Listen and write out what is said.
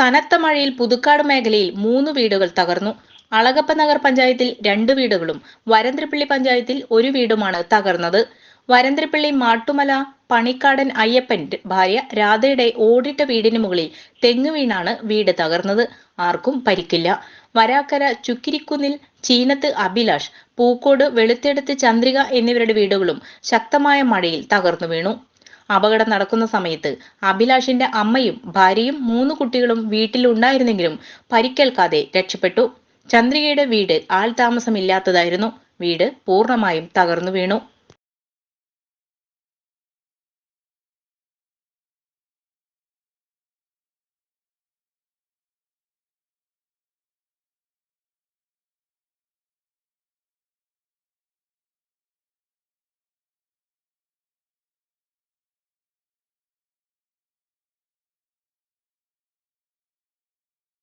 കനത്ത മഴയിൽ പുതുക്കാട് മേഖലയിൽ മൂന്ന് വീടുകൾ തകർന്നു. അളകപ്പ നഗർ പഞ്ചായത്തിൽ രണ്ട് വീടുകളും വരന്തിരിപ്പള്ളി പഞ്ചായത്തിൽ ഒരു വീടുമാണ് തകർന്നത്. വരന്തിരിപ്പള്ളി മാട്ടുമല പണിക്കാടൻ അയ്യപ്പൻ ഭാര്യ രാധയുടെ ഓടിട്ട വീടിന് മുകളിൽ തെങ്ങ് വീണാണ് വീട് തകർന്നത്. ആർക്കും പരിക്കില്ല. വരാക്കര ചുക്കിരിക്കുന്നിൽ ചീനത്ത് അഭിലാഷ് പൂക്കോട് വെളുത്തെടുത്ത് ചന്ദ്രിക എന്നിവരുടെ വീടുകളും ശക്തമായ മഴയിൽ തകർന്നു വീണു. അപകടം നടക്കുന്ന സമയത്ത് അഭിലാഷിന്റെ അമ്മയും ഭാര്യയും മൂന്ന് കുട്ടികളും വീട്ടിലുണ്ടായിരുന്നെങ്കിലും പരിക്കേൽക്കാതെ രക്ഷപ്പെട്ടു. ചന്ദ്രികയുടെ വീട് ആൾ താമസമില്ലാത്തതായിരുന്നു. വീട് പൂർണമായും തകർന്നു വീണു.